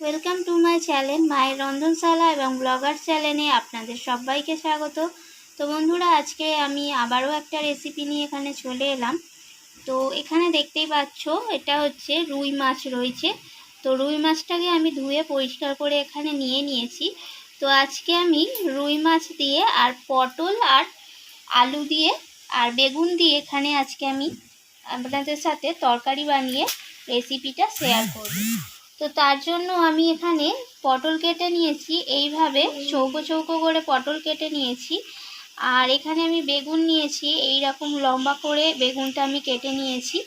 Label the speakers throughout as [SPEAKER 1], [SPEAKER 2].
[SPEAKER 1] Welcome to my channel মায়ের রন্ধনশালা এবং blogger চ্যানেলে আপনাদের সবাইকে স্বাগত। তো বন্ধুরা, আজকে আমি আবারও একটা রেসিপি নিয়ে এখানে চলে এলাম। তো এখানে দেখতেই পাচ্ছ, এটা হচ্ছে রুই মাছ রয়েছে। তো রুই মাছটাকে আমি ধুয়ে পরিষ্কার করে এখানে নিয়ে নিয়েছি। তো আজকে আমি রুই মাছ দিয়ে আর পটল আর আলু দিয়ে আর বেগুন দিয়ে এখানে আজকে আমি আপনাদের সাথে তরকারি বানিয়ে রেসিপিটা শেয়ার করব। তো তার জন্য আমি এখানে পটল কেটে নিয়েছি। এইভাবে চৌকো চৌকো করে পটল কেটে নিয়েছি। আর এখানে আমি বেগুন নিয়েছি। এই রকম লম্বা করে বেগুনটা আমি কেটে নিয়েছি।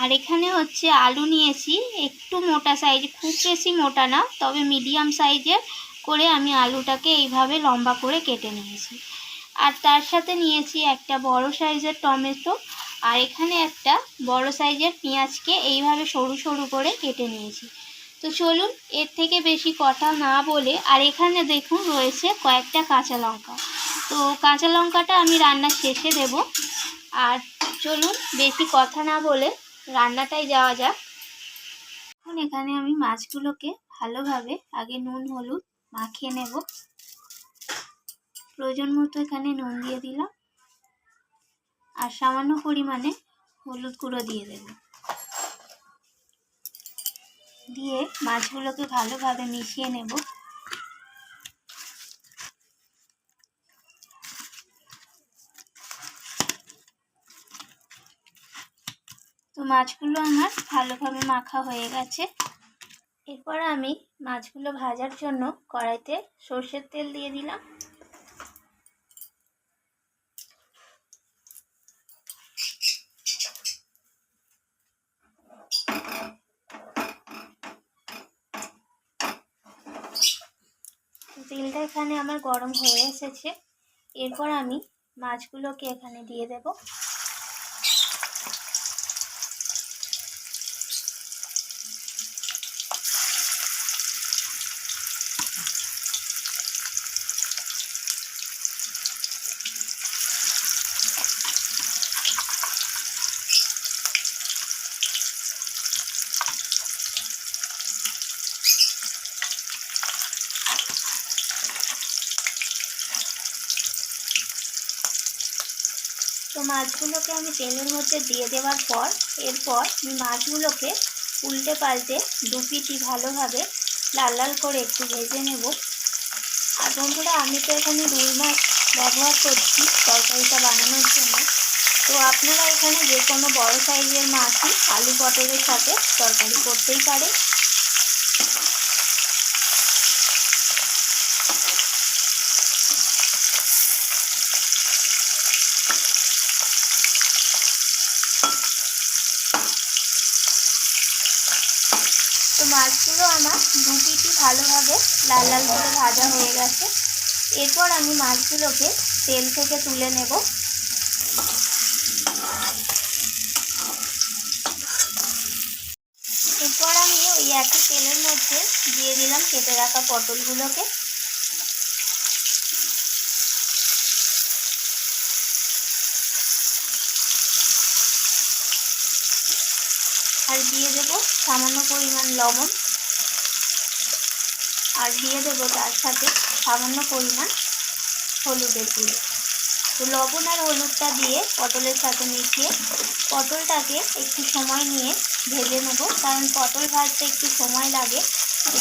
[SPEAKER 1] আর এখানে হচ্ছে আলু নিয়েছি। একটু মোটা সাইজ খুব বেশি মোটা না, তবে মিডিয়াম সাইজের করে আমি আলুটাকে এইভাবে লম্বা করে কেটে নিয়েছি। আর তার সাথে নিয়েছি একটা বড় সাইজের টমেটো। আর এখানে একটা বড় সাইজের পেঁয়াজকে এইভাবে সরু সরু করে কেটে নিয়েছি। তো চলুন এর থেকে বেশি কথা না বলে আর এখানে দেখুন রয়েছে কয়েকটা কাঁচা লঙ্কা। তো কাঁচা লঙ্কাটা আমি রান্নার শেষে দেব। আর চলুন বেশি কথা না বলে রান্নাটাই যাওয়া যাক। এখন এখানে আমি মাছগুলোকে ভালোভাবে আগে নুন, হলুদ মাখিয়ে নেব। প্রয়োজন মতো এখানে নুন দিয়ে দিলাম। আর সামান্য পরিমাণে হলুদ গুঁড়ো দিয়ে দেব। দিয়ে মাছগুলোকে ভালোভাবে মিশিয়ে নেব। তো মাছগুলো আমার ভালোভাবে মাখা হয়ে গেছে। এরপর আমি মাছগুলো ভাজার জন্য কড়াইতে সর্ষের তেল দিয়ে দিলাম। এখানে আমার গরম হয়ে এসেছে। এরপর আমি মাছগুলোকে এখানে দিয়ে দেব। তো মাছগুলোকে আমি তেলের মধ্যে দিয়ে দেওয়ার পর, এরপর আমি মাছগুলোকে উল্টে পাল্টে দু পিটি ভালোভাবে লাল লাল করে একটু ভেজে নেব। আর বন্ধুরা, আমি তো এখানে রুই মাছ ব্যবহার করছি তরকারিটা বানানোর জন্য। তো আপনারা এখানে যে কোনো বড় সাইজের মাছই আলু পটলের সাথে তরকারি করতেই পারে তো পিটি ভালোভাবে লাল লাল করে ভাজা হয়ে গেছে। এরপর আমি মাছগুলোকে তেল থেকে তুলে নেব। এরপর আমি ওই একই তেলের মধ্যে দিয়ে দিলাম কেটে রাখা পটলগুলোকে। আর দিয়ে দেব সামান্য পরিমাণ লবণ। আর দিয়ে দেব তার সাথে সামান্য পরিমাণ হলুদের গুঁড়ো। তো লবণ আর হলুদটা দিয়ে পটলের সাথে মিশিয়ে পটলটাকে একটু সময় নিয়ে ভেজে নেব, কারণ পটল ভাজতে একটু সময় লাগে।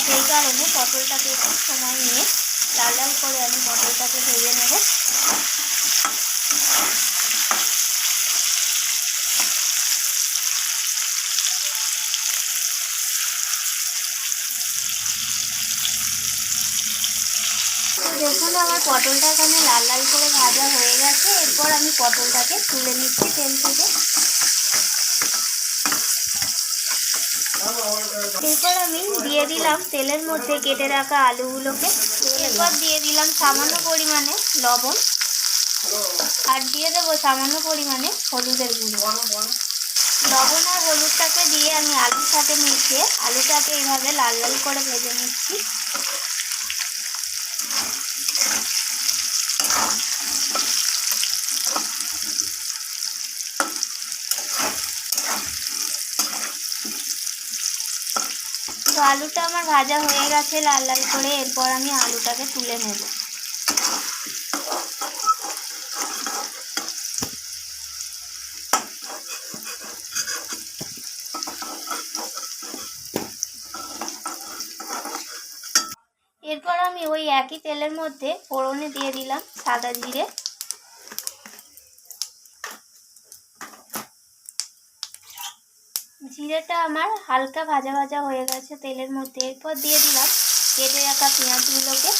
[SPEAKER 1] সেই কারণে পটলটাকে একটু সময় নিয়ে লাল লাল করে আমি পটলটাকে ভেজে নেব। দেখুন, আমার পটলটা এখানে লাল লাল করে ভাজা হয়ে গেছে। এরপর আমি পটলটাকে তুলে নিচ্ছি তেল থেকে। এরপর আমি দিয়ে দিলাম তেলের মধ্যে কেটে রাখা আলুগুলোকে। এরপর দিয়ে দিলাম সামান্য পরিমাণে লবণ। আর দিয়ে দেবো সামান্য পরিমাণে হলুদের গুঁড়ো। লবণ আর হলুদটাকে দিয়ে আমি আলুর সাথে মিশিয়ে, আলুটাকে এইভাবে লাল লাল করে ভেজে নিচ্ছি। আলুটা আমার ভাজা হয়ে গেছে লাল লাল করে, এরপর আমি আলুটাকে তুলে নেব। এরপর আমি ওই একই তেলের মধ্যে ফোড়নে দিয়ে দিলাম সাদা জিরে। জিরেটা আমার হালকা ভাজা ভাজা হয়ে গেছে তেলের মধ্যে। এরপর দিয়ে দিলাম কেটে রাখা পেঁয়াজগুলোকে।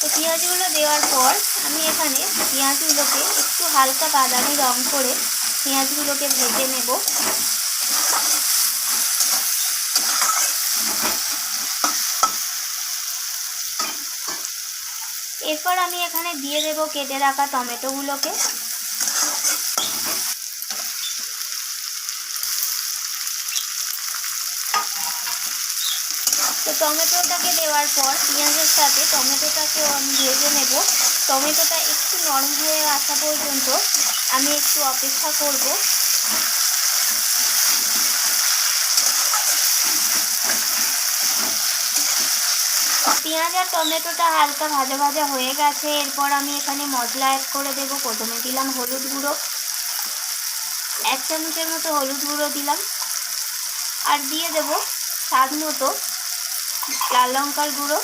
[SPEAKER 1] তো পেঁয়াজগুলো দেওয়ার পর আমি এখানে পেঁয়াজগুলোকে একটু হালকা বাদামি রং করে পেঁয়াজগুলোকে ভেজে নেব। এরপর আমি এখানে দিয়ে দেব কেটে রাখা টমেটোগুলোকে। তো টমেটোটাকে দেওয়ার পর পেঁয়াজের সাথে টমেটোটাকেও আমি ভেজে নেব। টমেটোটা একটু নরম হয়ে আসা পর্যন্ত আমি একটু অপেক্ষা করব। পেঁয়াজ আর টমেটোটা হালকা ভাজা ভাজা হয়ে গেছে। এরপর আমি এখানে মশলা অ্যাড করে দেব। প্রথমে দিলাম হলুদ গুঁড়ো। এক চামচের মতো হলুদ গুঁড়ো দিলাম। আর দিয়ে দেব স্বাদ মতো লাল লঙ্কার গুঁড়ো।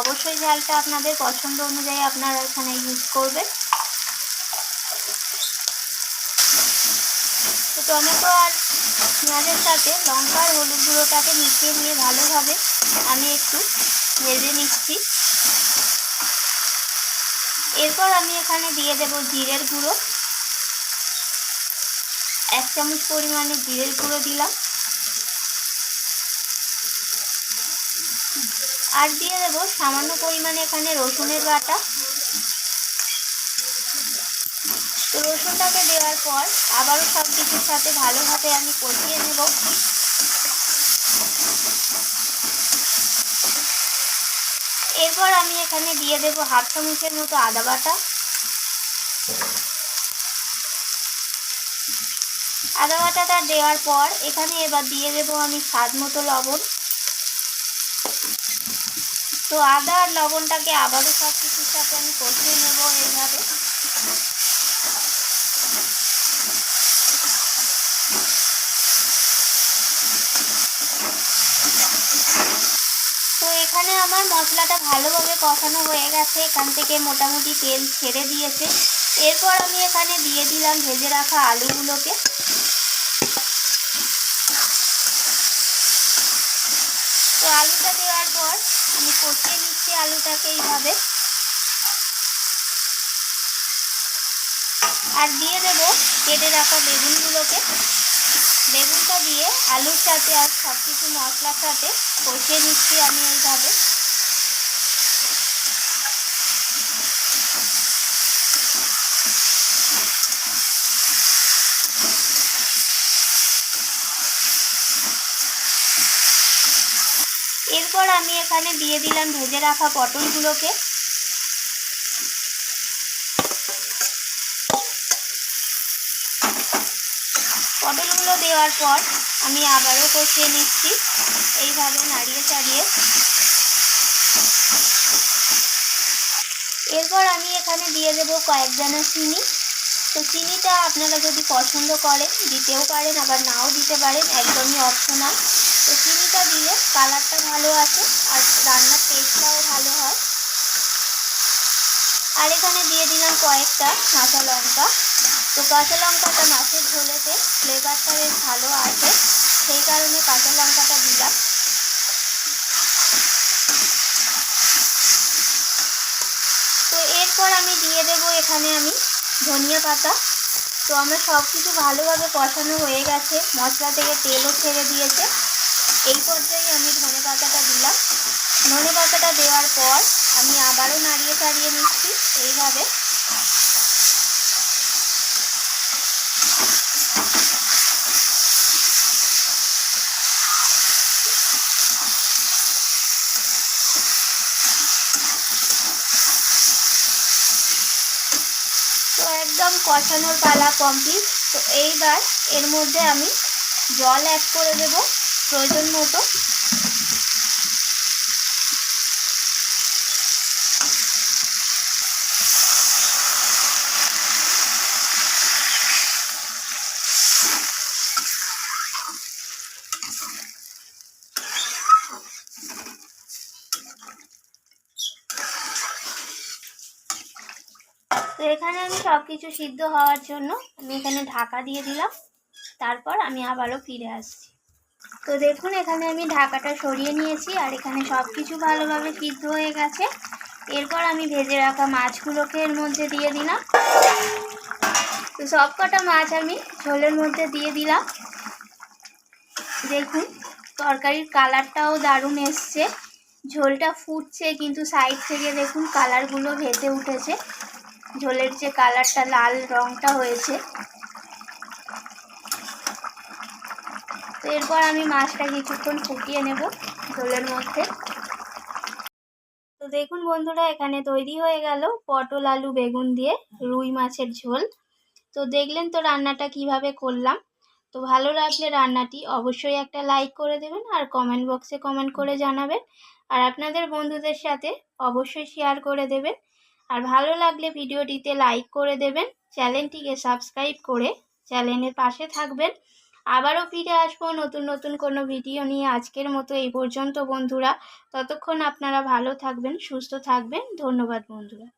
[SPEAKER 1] অবশ্যই ঝালটা আপনাদের পছন্দ অনুযায়ী আপনারা এখানে ইউজ করবেন। টমেটো আর পেঁয়াজের সাথে লঙ্কা আর হলুদ গুঁড়োটাকে মিশিয়ে নিয়ে ভালোভাবে আমি একটু ভেজে নিচ্ছি। এরপর আমি এখানে দিয়ে দেব জিরের গুঁড়ো। এক চামচ পরিমাণে জিরের গুঁড়ো দিলাম। আর দিয়ে দেব সামান্য পরিমাণে এখানে রসুনের বাটা তো রসুনটাকে দেওয়ার পর আবারও সব কিছুর সাথে ভালোভাবে আমি কষিয়ে নেব। এরপর আমি এখানে দিয়ে দেব হাফ চামচের মতো আদা বাটা। আদা বাটাটা দেওয়ার পর এখানে এবার দিয়ে দেব আমি স্বাদ মতো লবণ। তো আদা আর লবণটাকে আবারও সব কিছুর সাথে আমি কষিয়ে নেব এইভাবে তো এখানে আমার মশলাটা ভালোভাবে কষানো হয়ে গেছে। এখান থেকে মোটামুটি তেল ছেড়ে দিয়েছে। এরপর আমি এখানে দিয়ে দিলাম ভেজে রাখা আলুগুলোকে। তো আলুটা দেওয়ার পর আমি কষিয়ে নিচ্ছি আলুটাকে এইভাবে। আর দিয়ে দেব কেটে রাখা বেগুনগুলোকে। বেগুনটা দিয়ে আলুর সাথে আর সব কিছু মশলার সাথে কষিয়ে নিচ্ছি আমি এইভাবে। এরপর আমি এখানে দিয়ে দিলাম ভেজে রাখা পটলগুলোকে। পটলগুলো দেওয়ার পর আমি আবারও কষিয়ে নিচ্ছি। এইভাবে নাড়িয়ে চাড়িয়ে। এরপর আমি এখানে দিয়ে দেবো কয়েক চিনি। তো চিনিটা আপনারা যদি পছন্দ করেন, দিতেও পারেন, আবার নাও দিতে পারেন, একদমই অপশনাল তো চিনিটা দিলে কালারটা ভালো আসে আর রান্নার টেস্টটাও ভালো হয়। আর এখানে দিয়ে দিলাম কয়েকটা কাঁচা লঙ্কা। তো কাঁচা লঙ্কাটা মাছের ঝোলেতে ফ্লেভারটা বেশ ভালো আসে, সেই কারণে কাঁচা লঙ্কাটা দিলাম। তো এরপর আমি দিয়ে দেব এখানে আমি ধনিয়া পাতা। তো আমার সব কিছু ভালোভাবে কষানো হয়ে গেছে, মশলা থেকে তেলও ছেড়ে দিয়েছে। এই পর্যায়ে আমি ধনে পাতাটা দিলাম। ধনে পাতাটা দেওয়ার পর আমি আবারও নাড়িয়ে চাড়িয়ে নিচ্ছি এইভাবে। তো একদম কষানোর পালা কমপ্লিট। তো এইবার এর মধ্যে আমি জল অ্যাড করে দেবো। প্রয়োজন মতো। তো এখানে আমি সব কিছু সিদ্ধ হওয়ার জন্য আমি এখানে ঢাকা দিয়ে দিলাম। তারপর আমি আবারও ফিরে আসছি। তো দেখুন, এখানে আমি ঢাকাটা সরিয়ে নিয়েছি আর এখানে সব কিছু ভালোভাবে সিদ্ধ হয়ে গেছে। এরপর আমি ভেজে রাখা মাছগুলোকে এর মধ্যে দিয়ে দিলাম। তো সব কটা মাছ আমি ঝোলের মধ্যে দিয়ে দিলাম। দেখুন, তরকারির কালারটাও দারুণ এসছে। ঝোলটা ফুটছে, কিন্তু সাইড থেকে দেখুন কালারগুলো ভেসে উঠেছে। ঝোলের যে কালারটা, লাল রংটা হয়েছে। এরপর আমি মাছটা কিছুক্ষণ ফুটিয়ে নেব ঝোলের মধ্যে। তো দেখুন বন্ধুরা, এখানে তৈরি হয়ে গেল পটল, আলু, বেগুন দিয়ে রুই মাছের ঝোল। তো দেখলেন তো রান্নাটা কীভাবে করলাম। তো ভালো লাগলে রান্নাটি অবশ্যই একটা লাইক করে দেবেন আর কমেন্ট বক্সে কমেন্ট করে জানাবেন। আর আপনাদের বন্ধুদের সাথে অবশ্যই শেয়ার করে দেবেন। আর ভালো লাগলে ভিডিওটিতে লাইক করে দেবেন। চ্যানেলটিকে সাবস্ক্রাইব করে চ্যানেলের পাশে থাকবেন। আবারও ফিরে আসব নতুন নতুন কোনো ভিডিও নিয়ে আজকের মতো এই পর্যন্ত বন্ধুরা। ততক্ষণ আপনারা ভালো থাকবেন, সুস্থ থাকবেন। ধন্যবাদ বন্ধুরা।